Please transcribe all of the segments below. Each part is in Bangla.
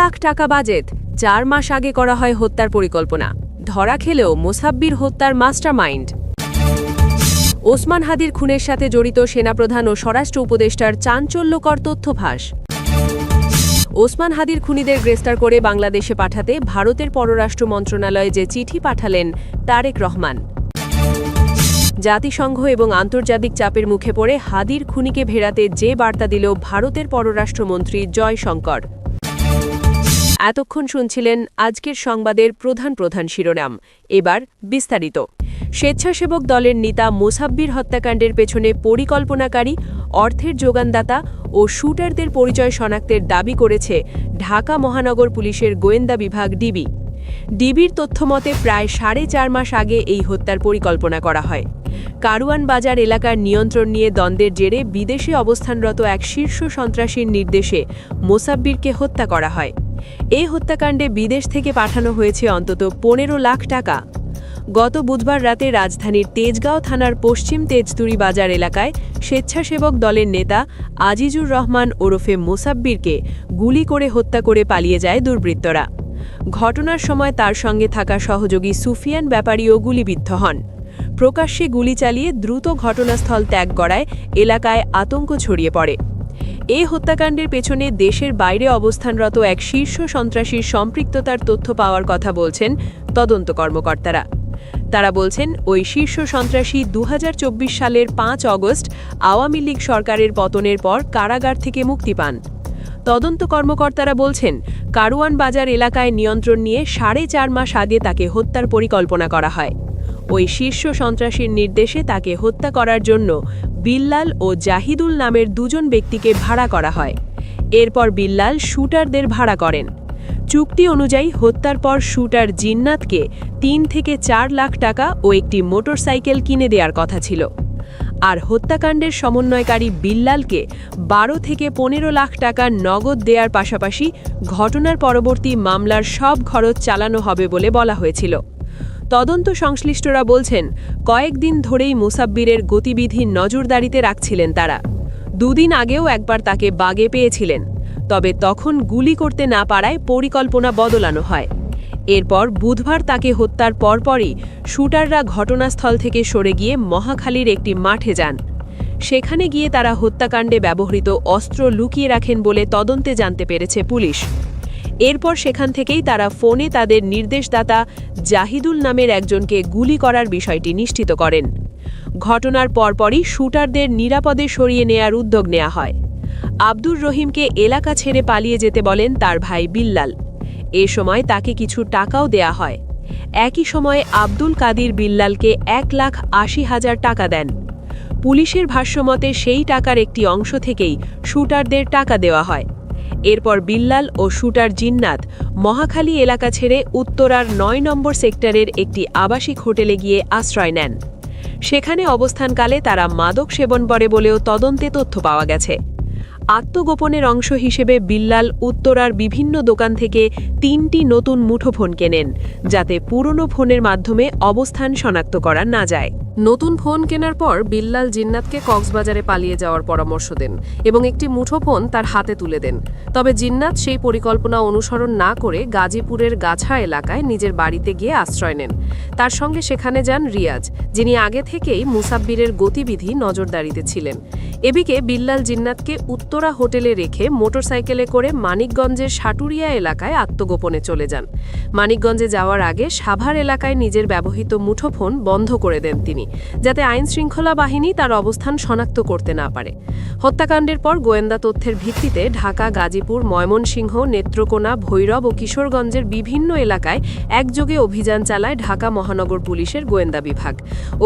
লাখ টাকা বাজেট, চার মাস আগে করা হয় হত্যার পরিকল্পনা। ধরা খেলেও মোসাব্বির হত্যার মাস্টার মাইন্ড ওসমান হাদির খুনের সাথে জড়িত সেনাপ্রধান ও স্বরাষ্ট্র উপদেষ্টার চাঞ্চল্যকর তথ্য ফাঁস ওসমান হাদির খুনিদের গ্রেফতার করে বাংলাদেশে পাঠাতে ভারতের পররাষ্ট্র মন্ত্রণালয়ে যে চিঠি পাঠালেন তারেক রহমান। জাতিসংঘ এবং আন্তর্জাতিক চাপের মুখে পড়ে হাদির খুনিকে ভেড়াতে যে বার্তা দিল ভারতের পররাষ্ট্রমন্ত্রী জয়শঙ্কর। এতক্ষণ শুনছিলেন আজকের সংবাদের প্রধান প্রধান শিরোনাম। এবার বিস্তারিত। স্বেচ্ছাসেবক দলের নেতা মোসাব্বির হত্যাকাণ্ডের পেছনে পরিকল্পনাকারী, অর্থের যোগানদাতা ও শুটারদের পরিচয় শনাক্তের দাবি করেছে ঢাকা মহানগর পুলিশের গোয়েন্দা বিভাগ ডিবি। ডিবির তথ্যমতে প্রায় সাড়ে চার মাস আগে এই হত্যার পরিকল্পনা করা হয়। কারওয়ান বাজার এলাকার নিয়ন্ত্রণ নিয়ে দ্বন্দ্বের জেরে বিদেশে অবস্থানরত এক শীর্ষ সন্ত্রাসীর নির্দেশে মোসাব্বিরকে হত্যা করা হয়। এই হত্যাকাণ্ডে বিদেশ থেকে পাঠানো হয়েছে অন্তত পনেরো লাখ টাকা। গত বুধবার রাতে রাজধানীর তেজগাঁও থানার পশ্চিম তেজতুরি বাজার এলাকায় স্বেচ্ছাসেবক দলের নেতা আজিজুর রহমান ওরফে মোসাব্বিরকে গুলি করে হত্যা করে পালিয়ে যায় দুর্বৃত্তরা। ঘটনার সময় তার সঙ্গে থাকা সহযোগী সুফিয়ান ব্যাপারীও গুলিবিদ্ধ হন। প্রকাশ্যে গুলি চালিয়ে দ্রুত ঘটনাস্থল ত্যাগ করায় এলাকায় আতঙ্ক ছড়িয়ে পড়ে। এই হত্যাকাণ্ডের পেছনে দেশের বাইরে অবস্থানরত এক শীর্ষ সন্ত্রাসীর সম্পৃক্ততার তথ্য পাওয়ার কথা বলছেন তদন্ত কর্মকর্তারা। তারা বলছেন, ওই শীর্ষ সন্ত্রাসী দু হাজার চব্বিশ সালের পাঁচ অগস্ট আওয়ামী লীগ সরকারের পতনের পর কারাগার থেকে মুক্তি পান। তদন্ত কর্মকর্তারা বলছেন, কারওয়ান বাজার এলাকায় নিয়ন্ত্রণ নিয়ে সাড়ে চার মাস আগে তাকে হত্যার পরিকল্পনা করা হয়। ওই শীর্ষ সন্ত্রাসীর নির্দেশে তাকে হত্যা করার জন্য বিল্লাল ও জাহিদুল নামের দুজন ব্যক্তিকে ভাড়া করা হয়। এরপর বিল্লাল শুটারদের ভাড়া করেন। চুক্তি অনুযায়ী হত্যার পর শুটার জিন্নাতকে তিন থেকে চার লাখ টাকা ও একটি মোটরসাইকেল কিনে দেওয়ার কথা ছিল। আর হত্যাকাণ্ডের সমন্বয়কারী বিল্লালকে বারো থেকে পনেরো লাখ টাকা নগদ দেওয়ার পাশাপাশি ঘটনার পরবর্তী মামলার সব খরচ চালানো হবে বলে বলা হয়েছিল। তদন্ত সংশ্লিষ্টরা বলছেন, কয়েকদিন ধরেই মুসাব্বিরের গতিবিধি নজরদারিতে রাখছিলেন তারা। দুদিন আগেও একবার তাকে বাগে পেয়েছিলেন। তবে তখন গুলি করতে না পারায় পরিকল্পনা বদলানো হয়। এরপর বুধবার তাকে হত্যার পরপরই শুটাররা ঘটনাস্থল থেকে সরে গিয়ে মহাখালীর একটি মাঠে যান। সেখানে গিয়ে তারা হত্যাকাণ্ডে ব্যবহৃত অস্ত্র লুকিয়ে রাখেন বলে তদন্তে জানতে পেরেছে পুলিশ। এরপর সেখান থেকেই তারা ফোনে তাদের নির্দেশদাতা জাহিদুল নামের একজনকে গুলি করার বিষয়টি নিশ্চিত করেন। ঘটনার পরপরই শুটারদের নিরাপদে সরিয়ে নেয়ার উদ্যোগ নেওয়া হয়। আব্দুর রহিমকে এলাকা ছেড়ে পালিয়ে যেতে বলেন তার ভাই বিল্লাল। এ সময় তাকে কিছু টাকাও দেয়া হয়। একই সময়ে আব্দুল কাদির বিল্লালকে এক লাখ আশি হাজার টাকা দেন। পুলিশের ভাষ্যমতে সেই টাকার একটি অংশ থেকেই শুটারদের টাকা দেওয়া হয়। এরপর বিল্লাল ও শুটার জিন্নাত মহাখালী এলাকা ছেড়ে উত্তরার নয় নম্বর সেক্টরের একটি আবাসিক হোটেলে গিয়ে আশ্রয় নেন। সেখানে অবস্থানকালে তারা মাদক সেবন করে বলেও তদন্তে তথ্য পাওয়া গেছে। আত্মগোপনের অংশ হিসেবে বিল্লাল উত্তরার বিভিন্ন দোকান থেকে তিনটি নতুন মুঠোফোন কেনেন, যাতে পুরনো ফোনের মাধ্যমে অবস্থান শনাক্ত করা না যায়। নতুন ফোন কেনার পর বিল্লাল জিন্নাতকে কক্সবাজারে পালিয়ে যাওয়ার পরামর্শ দেন এবং একটি মুঠোফোন তার হাতে তুলে দেন। তবে জিন্নাত সেই পরিকল্পনা অনুসরণ না করে গাজীপুরের গাছা এলাকায় নিজের বাড়িতে গিয়ে আশ্রয় নেন। তার সঙ্গে সেখানে যান রিয়াজ, যিনি আগে থেকেই মুসাব্বিরের গতিবিধি নজরদারিতে ছিলেন। এদিকে বিল্লাল জিন্নাতকে উত্তরা হোটেলে রেখে মোটরসাইকেলে করে মানিকগঞ্জের সাটুরিয়া এলাকায় আত্মগোপনে চলে যান। মানিকগঞ্জে যাওয়ার আগে সাভার এলাকায় নিজের ব্যবহৃত মুঠোফোন বন্ধ করে দেন তিনি, যাতে আইন শৃঙ্খলা বাহিনী তার অবস্থান শনাক্ত করতে না পারে। হত্যাকাণ্ডের পর গোয়েন্দা তথ্যের ভিত্তিতে ঢাকা, গাজীপুর, ময়মনসিংহ, নেত্রকোনা, ভৈরব ও কিশোরগঞ্জের বিভিন্ন এলাকায় একযোগে অভিযান চালায় ঢাকা মহানগর পুলিশের গোয়েন্দা বিভাগ।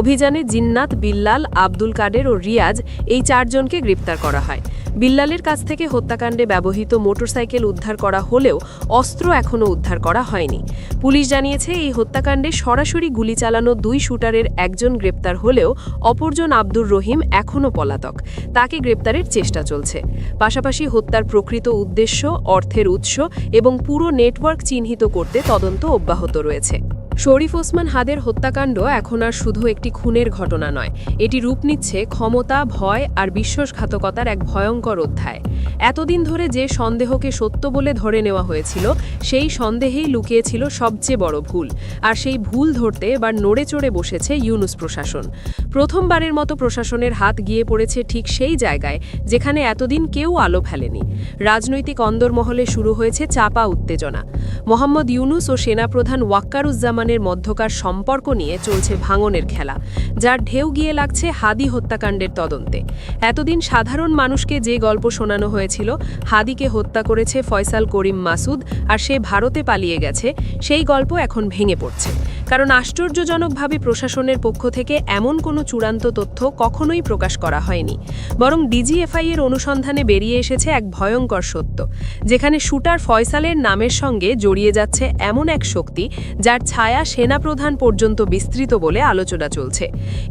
অভিযানে জিন্নাত, বিল্লাল, আব্দুল কাদের ও রিয়াজ এই চারজনকে গ্রেপ্তার করা হয়। বিল্লালের কাছ থেকে হত্যাকাণ্ডে ব্যবহৃত মোটরসাইকেল উদ্ধার করা হলেও অস্ত্র এখনও উদ্ধার করা হয়নি। পুলিশ জানিয়েছে, এই হত্যাকাণ্ডে সরাসরি গুলি চালানো দুই শুটারের একজন গ্রেপ্তার হলেও অপরজন আব্দুর রহিম এখনও পলাতক। তাকে গ্রেপ্তারের চেষ্টা চলছে। পাশাপাশি হত্যার প্রকৃত উদ্দেশ্য, অর্থের উৎস এবং পুরো নেটওয়ার্ক চিহ্নিত করতে তদন্ত অব্যাহত রয়েছে। শরীফ ওসমান হাদের হত্যাকাণ্ড এখন আর শুধু একটি খুনের ঘটনা নয়, এটি রূপ নিচ্ছে ক্ষমতা, ভয় আর বিশ্বাসঘাতকতার এক ভয়ঙ্কর অধ্যায়। এতদিন ধরে যে সন্দেহকে সত্য বলে ধরে নেওয়া হয়েছিল, সেই সন্দেহেই লুকিয়েছিল সবচেয়ে বড় ভুল, আর সেই ভুল ধরতে এবার নড়ে চড়ে বসেছে ইউনুস প্রশাসন। প্রথমবারের মতো প্রশাসনের হাত গিয়ে পড়েছে ঠিক সেই জায়গায়, যেখানে এতদিন কেউ আলো ফেলেনি। রাজনৈতিক অন্দরমহলে শুরু হয়েছে চাপা উত্তেজনা। মোহাম্মদ ইউনুস ও সেনাপ্রধান ওয়াক্কারুজ্জামানের মধ্যকার সম্পর্ক নিয়ে চলছে ভাঙনের খেলা, যার ঢেউ গিয়ে লাগছে হাদি হত্যাকাণ্ডের তদন্তে। এতদিন সাধারণ মানুষকে যে গল্প শোনানো হয়েছিল, হাদিকে হত্যা করেছে ফয়সাল করিম মাসুদ, আর সে ভারতে পালিয়ে গেছে, সেই গল্প এখন ভেঙে পড়ছে। কারণ আশ্চর্যজনকভাবে প্রশাসনের পক্ষ থেকে এমন কোনো চূড়ান্ত তথ্য কখনোই প্রকাশ করা হয়নি। বরং ডিজিএফআই এর অনুসন্ধানে বেরিয়ে এসেছে এক ভয়ঙ্কর সত্য, যেখানে শুটার ফয়সালের নামের সঙ্গে জড়িয়ে যাচ্ছে এমন এক শক্তি যার ছায়া সেনাপ্রধান পর্যন্ত বিস্তৃত বলে আলোচনা চলছে।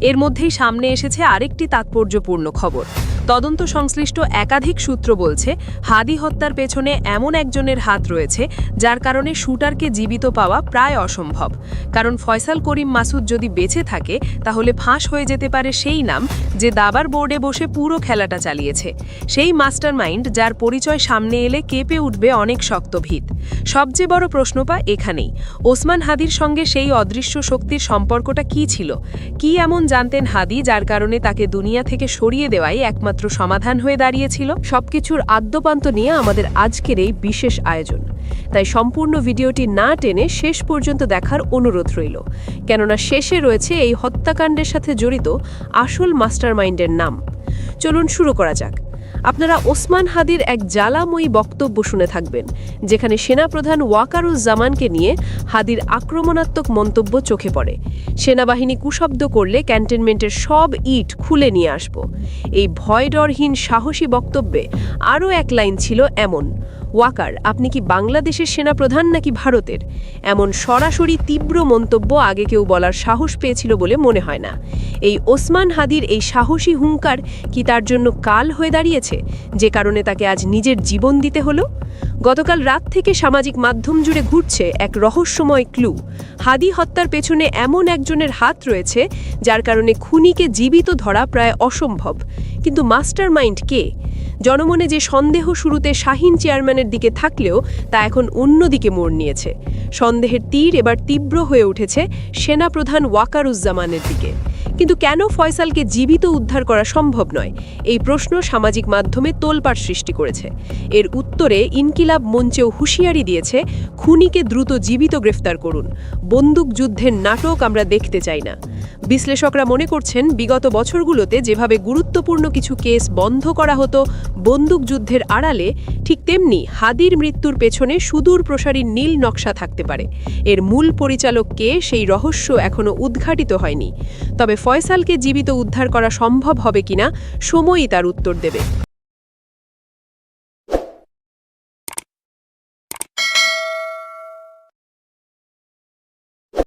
এর মধ্যেই সামনে এসেছে আরেকটি তাৎপর্যপূর্ণ খবর। তদন্ত সংশ্লিষ্ট একাধিক সূত্র বলছে, হাদি হত্যার পেছনে এমন একজনের হাত রয়েছে যার কারণে শুটারকে জীবিত পাওয়া প্রায় অসম্ভব। কারণ ফয়সাল করিম মাসুদ যদি বেঁচে থাকে, তাহলে ফাঁস হয়ে যেতে পারে সেই নাম যে দাবার বোর্ডে বসে পুরো খেলাটা চালিয়েছে। সেই মাস্টারমাইন্ড যার পরিচয় সামনে এলে কেঁপে উঠবে অনেক শক্ত ভিত। সবচেয়ে বড় প্রশ্ন পা এখানেই। ওসমান হাদির সঙ্গে সেই অদৃশ্য শক্তির সম্পর্কটা কি ছিল? কি এমন জানতেন হাদি যার কারণে তাকে দুনিয়া থেকে সরিয়ে দেওয়াই একমাত্র সমাধান হয়ে দাঁড়িয়েছিল? সবকিছুর আদ্যপান্ত নিয়ে আমাদের আজকের এই বিশেষ আয়োজন। তাই সম্পূর্ণ ভিডিওটি না টেনে শেষ পর্যন্ত দেখার অনুরোধ রইল। কেননা শেষে রয়েছে এই হত্যাকাণ্ডের সাথে জড়িত আসল মাস্টারমাইন্ডের নাম। চলুন শুরু করা যাক। আপনারা ওসমান হাদির এক জ্বালাময়ী বক্তব্য শুনে থাকবেন, যেখানে সেনাপ্রধান ওয়াকারুজ্জামানকে নিয়ে হাদির আক্রমণাত্মক মন্তব্য চোখে পড়ে। সেনাবাহিনী কুশব্দ করলে ক্যান্টনমেন্টের সব ইট খুলে নিয়ে আসব। এই ভয়ডরহীন সাহসী বক্তব্যে আরও এক লাইন ছিল এমন ওয়াকার, আপনি কি বাংলাদেশের সেনাপ্রধান নাকি ভারতের? এমন সরাসরি তীব্র মন্তব্য আগে কেউ বলার সাহস পেয়েছিল বলে মনে হয় না। এই ওসমান হাদির এই সাহসী হুঙ্কার কি তার জন্য কাল হয়ে দাঁড়িয়েছে? যে কারণে তাকে আজ নিজের জীবন দিতে হলো? গতকাল রাত থেকে সামাজিক মাধ্যম জুড়ে ঘুরছে এক রহস্যময় ক্লু। হাদি হত্যার পেছনে এমন একজনের হাত রয়েছে, যার কারণে খুনিকে জীবিত ধরা প্রায় অসম্ভব। কিন্তু মাস্টার মাইন্ড কে? জনমনে যে সন্দেহ শুরুতে শাহিন চেয়ারম্যানের দিকে থাকলেও তা এখন অন্যদিকে মোড় নিয়েছে। সন্দেহের তীর এবার তীব্র হয়ে উঠেছে সেনাপ্রধান ওয়াকারুজ্জামানের দিকে। কিন্তু কেন ফয়সালকে জীবিত উদ্ধার করা সম্ভব নয়? এই প্রশ্ন সামাজিক মাধ্যমে তোলপাড় সৃষ্টি করেছে। এর উত্তরে ইনকিলাব মঞ্চেও হুঁশিয়ারি দিয়েছে, খুনিকে দ্রুত জীবিত গ্রেফতার করুন। বন্দুক যুদ্ধের নাটক আমরা দেখতে চাই না। বিশ্লেষকরা মনে করছেন, বিগত বছরগুলোতে যেভাবে গুরুত্বপূর্ণ কিছু কেস বন্ধ করা হতো, বন্দুক যুদ্ধের আড়ালে, ঠিক তেমনি হাদির মৃত্যুর পেছনে সুদূর প্রসারী নীল নকশা থাকতে পারে। এর মূল পরিচালক কে, সেই রহস্য এখনও উদ্ঘাটিত হয়নি। তবে ফয়সালকে জীবিত উদ্ধার করা সম্ভব হবে কিনা সময়ই তার উত্তর দেবে।